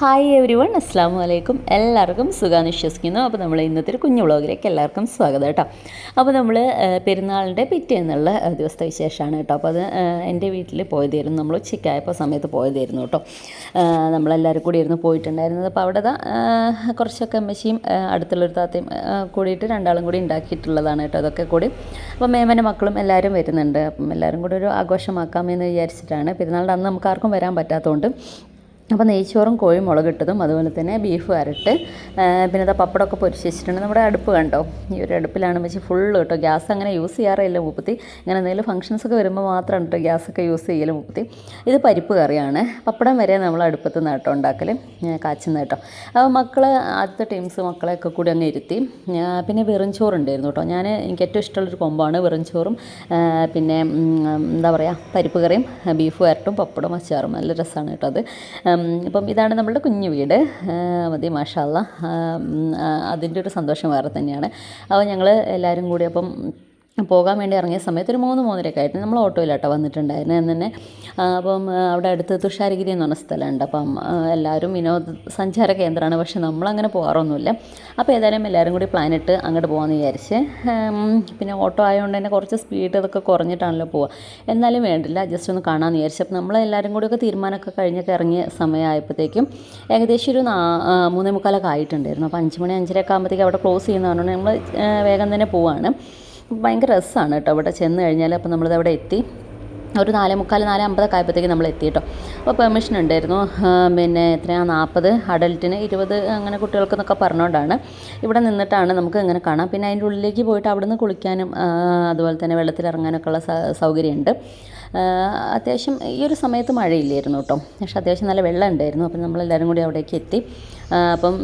Hi every one അസ്സാം വലൈക്കും എല്ലാവർക്കും സുഖാന്ന് വിശ്വസിക്കുന്നു. അപ്പോൾ നമ്മൾ ഇന്നത്തെ ഒരു കുഞ്ഞു വ്ളോഗിലേക്ക് എല്ലാവർക്കും സ്വാഗതം കേട്ടോ. അപ്പോൾ നമ്മൾ പെരുന്നാളിന്റെ പിറ്റേന്നുള്ള ദിവസത്തെ വിശേഷമാണ് കേട്ടോ. അപ്പോൾ അത് എന്റെ വീട്ടിൽ പോയതായിരുന്നു. നമ്മൾ ഉച്ചയ്ക്കായപ്പോൾ സമയത്ത് പോയതായിരുന്നു കേട്ടോ. നമ്മളെല്ലാവരും കൂടി ഇരുന്ന് പോയിട്ടുണ്ടായിരുന്നത്. അപ്പോൾ അവിടെ കുറച്ചൊക്കെ അമ്മച്ചിയും അടുത്തുള്ളൊരു താത്തയും കൂടിയിട്ട് രണ്ടാളും കൂടി ഉണ്ടാക്കിയിട്ടുള്ളതാണ് കേട്ടോ അതൊക്കെ കൂടി. അപ്പോൾ മേമന്റെ മക്കളും എല്ലാവരും വരുന്നുണ്ട്. അപ്പം എല്ലാവരും കൂടി ഒരു ആഘോഷമാക്കാമെന്ന് വിചാരിച്ചിട്ടാണ്. പെരുന്നാളിന്റെ അന്ന് നമുക്ക് ആർക്കും വരാൻ പറ്റാത്തതുകൊണ്ട് അപ്പോൾ നെയ്ച്ചോറും കോഴി മുളകിട്ടതും അതുപോലെ തന്നെ ബീഫ് വരട്ട് പിന്നെ ഇതാ പപ്പടമൊക്കെ പൊരിച്ച് വെച്ചിട്ടുണ്ട്. നമ്മുടെ അടുപ്പ് കണ്ടോ? ഈ ഒരു അടുപ്പിലാണ് വെച്ച് ഫുൾ കേട്ടോ. ഗ്യാസ് അങ്ങനെ യൂസ് ചെയ്യാറില്ല മുപ്പത്തി. ഇങ്ങനെ എന്തെങ്കിലും ഫംഗ്ഷൻസ് ഒക്കെ വരുമ്പോൾ മാത്രമാണ് കേട്ടോ ഗ്യാസൊക്കെ യൂസ് ചെയ്യൽ മുപ്പത്തി. ഇത് പരിപ്പ് കറിയാണ്. പപ്പടം വരെ നമ്മൾ അടുപ്പത്ത് നേട്ടം ഉണ്ടാക്കൽ കാച്ചുന്ന കേട്ടോ. അപ്പോൾ മക്കൾ ആദ്യത്തെ ടീംസ് മക്കളെയൊക്കെ കൂടി അങ്ങ് ഇരുത്തി. പിന്നെ വെറും ചോറുണ്ടായിരുന്നു കേട്ടോ ഞാൻ എനിക്ക് ഏറ്റവും ഇഷ്ടമുള്ളൊരു കൊമ്പാണ് വെറും ചോറും. പിന്നെ എന്താ പറയുക പരിപ്പ് കറിയും ബീഫ് വരട്ടും പപ്പടം അച്ചാറും. നല്ല രസമാണ് കേട്ടോ അത്. അപ്പം ഇതാണ് നമ്മുടെ കുഞ്ഞു വീട്. മതി മാഷാല്ല അതിന്റെ ഒരു സന്തോഷം വേറെ തന്നെയാണ്. അപ്പോൾ ഞങ്ങൾ എല്ലാവരും കൂടി അപ്പം പോകാൻ വേണ്ടി ഇറങ്ങിയ സമയത്ത് ഒരു മൂന്ന് മൂന്നരയൊക്കെ ആയിട്ട് നമ്മൾ ഓട്ടോയിലാട്ടോ വന്നിട്ടുണ്ടായിരുന്നു. എന്ന് തന്നെ അപ്പം അവിടെ അടുത്ത് തുഷാരഗിരി എന്ന് പറഞ്ഞ സ്ഥലമുണ്ട്. അപ്പം എല്ലാവരും വിനോദ സഞ്ചാര കേന്ദ്രമാണ്. പക്ഷെ നമ്മളങ്ങനെ പോകാറൊന്നുമില്ല. അപ്പോൾ ഏതായാലും എല്ലാവരും കൂടി പ്ലാൻ ഇട്ട് അങ്ങോട്ട് പോകാമെന്ന് വിചാരിച്ച് പിന്നെ ഓട്ടോ ആയതുകൊണ്ട് തന്നെ കുറച്ച് സ്പീഡ് ഇതൊക്കെ കുറഞ്ഞിട്ടാണല്ലോ പോവുക എന്നാലും വേണ്ടില്ല ജസ്റ്റ് ഒന്ന് കാണാമെന്ന് വിചാരിച്ചു. അപ്പോൾ നമ്മളെല്ലാവരും കൂടിയൊക്കെ തീരുമാനമൊക്കെ കഴിഞ്ഞൊക്കെ ഇറങ്ങിയ സമയമായപ്പോഴത്തേക്കും ഏകദേശം ഒരു നാ മൂന്നേ മുക്കാലൊക്കെ ആയിട്ടുണ്ടായിരുന്നു. അപ്പോൾ അഞ്ച് മണി അഞ്ചരയൊക്കെ ആകുമ്പോഴത്തേക്കും അവിടെ ക്ലോസ് ചെയ്യുന്നതാണ് നമ്മൾ വേഗം തന്നെ പോവാണ്. ഭയങ്കര രസമാണ് കേട്ടോ അവിടെ ചെന്ന് കഴിഞ്ഞാൽ അപ്പോൾ നമ്മളിത് അവിടെ എത്തി. ഒരു നാല് മുക്കാൽ നാല് അമ്പതൊക്കെ ആയപ്പോഴത്തേക്ക് നമ്മൾ എത്തി കേട്ടോ. അപ്പോൾ പെർമിഷൻ ഉണ്ടായിരുന്നു. പിന്നെ എത്രയാണ് നാൽപ്പത് അഡൽറ്റിന് ഇരുപത് അങ്ങനെ കുട്ടികൾക്ക് എന്നൊക്കെ പറഞ്ഞുകൊണ്ടാണ് ഇവിടെ നിന്നിട്ടാണ് നമുക്ക് ഇങ്ങനെ കാണാം. പിന്നെ അതിന്റെ ഉള്ളിലേക്ക് പോയിട്ട് അവിടുന്ന് കുളിക്കാനും അതുപോലെ തന്നെ വെള്ളത്തിലിറങ്ങാനൊക്കെ ഉള്ള സൗകര്യമുണ്ട്. അത്യാവശ്യം ഈ ഒരു സമയത്ത് മഴയില്ലായിരുന്നു കേട്ടോ. പക്ഷേ അത്യാവശ്യം നല്ല വെള്ളം ഉണ്ടായിരുന്നു. അപ്പം നമ്മളെല്ലാവരും കൂടി അവിടേക്ക് എത്തി. അപ്പം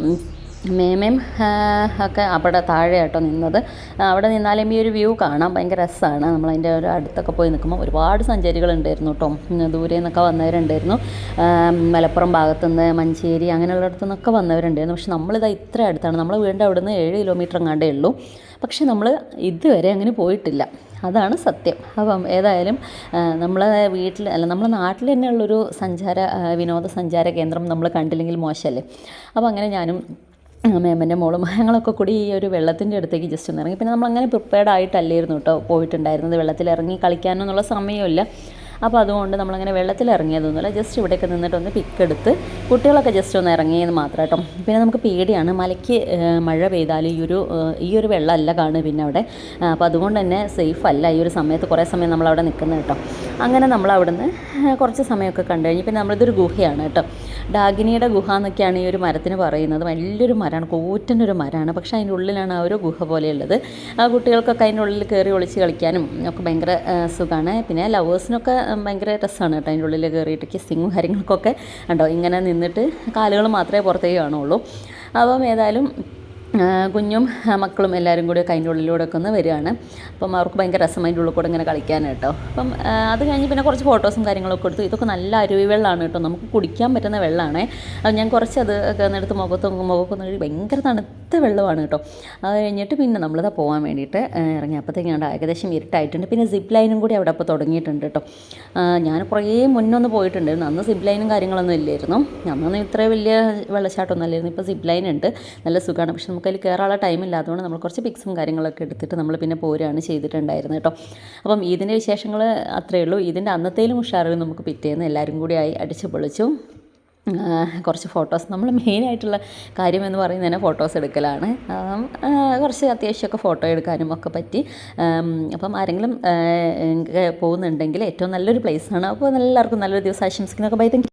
മേമയും ഒക്കെ അവിടെ താഴെയായിട്ടോ കേട്ടോ നിന്നത്. അവിടെ നിന്നാലും ഈ ഒരു വ്യൂ കാണാം ഭയങ്കര രസമാണ് നമ്മളതിന്റെ ഒരു അടുത്തൊക്കെ പോയി നിൽക്കുമ്പോൾ ഒരുപാട് സഞ്ചാരികളുണ്ടായിരുന്നു കേട്ടോ ഉം, ദൂരെ നിന്നൊക്കെ വന്നവരുണ്ടായിരുന്നു മലപ്പുറം ഭാഗത്തുനിന്ന് മഞ്ചേരി അങ്ങനെയുള്ളിടത്തു നിന്നൊക്കെ വന്നവരുണ്ടായിരുന്നു. പക്ഷെ നമ്മളിതാ ഇത്ര അടുത്താണ്. നമ്മൾ വീടിന്റെ അവിടെ നിന്ന് ഏഴ് കിലോമീറ്റർ എങ്ങാണ്ടേ ഉള്ളൂ. പക്ഷെ നമ്മൾ ഇതുവരെ അങ്ങനെ പോയിട്ടില്ല. അതാണ് സത്യം. അപ്പം ഏതായാലും നമ്മളെ വീട്ടിൽ അല്ല നമ്മളെ നാട്ടിൽ തന്നെയുള്ളൊരു സഞ്ചാര വിനോദസഞ്ചാര കേന്ദ്രം നമ്മൾ കണ്ടില്ലെങ്കിൽ മോശമല്ലേ അപ്പോൾ അങ്ങനെ ഞാനും മേമന്റെ മോളും ഞങ്ങളൊക്കെ കൂടി ഈ ഒരു വെള്ളത്തിന്റെ അടുത്തേക്ക് ജസ്റ്റ് ഒന്ന് ഇറങ്ങി. പിന്നെ നമ്മളങ്ങനെ പ്രിപ്പയർഡ് ആയിട്ടല്ലായിരുന്നു കേട്ടോ. പോയിട്ടുണ്ടായിരുന്നത്. വെള്ളത്തിൽ ഇറങ്ങി കളിക്കാനൊന്നുള്ള സമയമില്ല അപ്പോൾ അതുകൊണ്ട് നമ്മളങ്ങനെ വെള്ളത്തിൽ ഇറങ്ങിയതൊന്നുമില്ല ജസ്റ്റ് ഇവിടെയൊക്കെ നിന്നിട്ട് ഒന്ന് പിക്ക് എടുത്ത് കുട്ടികളൊക്കെ ജസ്റ്റ് ഒന്ന് ഇറങ്ങിയെന്ന് മാത്രം കേട്ടോ. പിന്നെ നമുക്ക് പേടിയാണ് മലയ്ക്ക് മഴ പെയ്താൽ ഈ ഒരു ഈ ഒരു വെള്ളമല്ല കാണുക പിന്നെ അവിടെ. അപ്പോൾ അതുകൊണ്ട് തന്നെ സേഫ് അല്ല ഈ ഒരു സമയത്ത് കുറേ സമയം നമ്മളവിടെ നിൽക്കുന്നത് കേട്ടോ. അങ്ങനെ നമ്മൾ അവിടുന്ന് കുറച്ച് സമയമൊക്കെ കണ്ടു കഴിഞ്ഞ് പിന്നെ നമ്മളിതൊരു ഗുഹയാണ് കേട്ടോ. ഡാഗിനിയുടെ ഗുഹ എന്നൊക്കെയാണ് ഈ ഒരു മരത്തിന് പറയുന്നത്. വലിയൊരു മരമാണ് കൂറ്റന്റെ ഒരു മരമാണ്. പക്ഷേ അതിന്റെ ഉള്ളിലാണ് ആ ഒരു ഗുഹ പോലെയുള്ളത്. ആ കുട്ടികൾക്കൊക്കെ അതിന്റെ ഉള്ളിൽ കയറി ഒളിച്ച് കളിക്കാനും ഒക്കെ ഭയങ്കര സുഖമാണ്. പിന്നെ ലവേഴ്സിനൊക്കെ ഭയങ്കര രസമാണ് കേട്ടോ. അതിന്റെ ഉള്ളിൽ കയറിയിട്ട് കിസ്സിങ്ങും കാര്യങ്ങൾക്കൊക്കെ. ഉണ്ടോ ഇങ്ങനെ നിന്നിട്ട് കാലുകൾ മാത്രമേ പുറത്തേക്ക് കാണുള്ളൂ അപ്പം ഏതായാലും കുഞ്ഞും മക്കളും എല്ലാവരും കൂടി കൈന്റെ ഉള്ളിലൂടെ ഒക്കെ ഒന്ന് വരികയാണ്. അപ്പം അവർക്ക് ഭയങ്കര രസം അതിന്റെ ഉള്ളിൽ കൂടെ ഇങ്ങനെ കളിക്കാൻ കേട്ടോ. അപ്പം അത് കഴിഞ്ഞ് പിന്നെ കുറച്ച് ഫോട്ടോസും കാര്യങ്ങളൊക്കെ എടുത്തു. ഇതൊക്കെ നല്ല അരുവി വെള്ളമാണ് കേട്ടോ. നമുക്ക് കുടിക്കാൻ പറ്റുന്ന വെള്ളമാണ് അത് ഞാൻ കുറച്ച് അത് എടുത്ത് മുഖത്ത് മുഖമൊക്കെ ഒന്ന് ഭയങ്കര തണുത്ത വെള്ളമാണ് കേട്ടോ. അത് കഴിഞ്ഞിട്ട് പിന്നെ നമ്മളിതാ പോകാൻ വേണ്ടിയിട്ട് ഇറങ്ങി. അപ്പോഴത്തേക്കും കണ്ടോ ഏകദേശം ഇരുട്ടായിട്ടുണ്ട്. പിന്നെ സിപ്പ് ലൈനും കൂടി അവിടെ അപ്പോൾ തുടങ്ങിയിട്ടുണ്ട് കേട്ടോ. ഞാൻ കുറേ മുന്നൊന്ന് പോയിട്ടുണ്ടായിരുന്നു. അന്ന് സിപ്പ് ലൈനും കാര്യങ്ങളൊന്നും ഇല്ലായിരുന്നു. അന്നൊന്നും ഇത്ര വലിയ വെള്ളച്ചാട്ടമൊന്നും അല്ലായിരുന്നു. ഇപ്പോൾ സിപ്പ് ലൈൻ ഉണ്ട്. നല്ല സുഖമാണ് പക്ഷെ നമുക്ക് അതിൽ കയറാനുള്ള ടൈം ഇല്ലാത്തതുകൊണ്ട് നമ്മൾ കുറച്ച് പിക്സും കാര്യങ്ങളൊക്കെ എടുത്തിട്ട് നമ്മൾ പിന്നെ പോരുകയാണ് ചെയ്തിട്ടുണ്ടായിരുന്നത് കേട്ടോ. അപ്പം ഇതിന്റെ വിശേഷങ്ങൾ അത്രയേ ഉള്ളൂ. ഇതിന്റെ അന്നത്തേലും ഉഷാറും നമുക്ക് പിറ്റേന്ന് എല്ലാവരും കൂടി ആയി അടിച്ച് പൊളിച്ചു കുറച്ച് ഫോട്ടോസ് നമ്മൾ മെയിനായിട്ടുള്ള കാര്യം എന്ന് പറയുന്നത് തന്നെ ഫോട്ടോസ് എടുക്കലാണ്. കുറച്ച് അത്യാവശ്യമൊക്കെ ഫോട്ടോ എടുക്കാനും ഒക്കെ പറ്റി. അപ്പം ആരെങ്കിലും പോകുന്നുണ്ടെങ്കിൽ ഏറ്റവും നല്ലൊരു പ്ലേസാണ് അപ്പോൾ എല്ലാവർക്കും നല്ലൊരു ദിവസം ആശംസിക്കുന്നൊക്കെ ബൈ താങ്ക്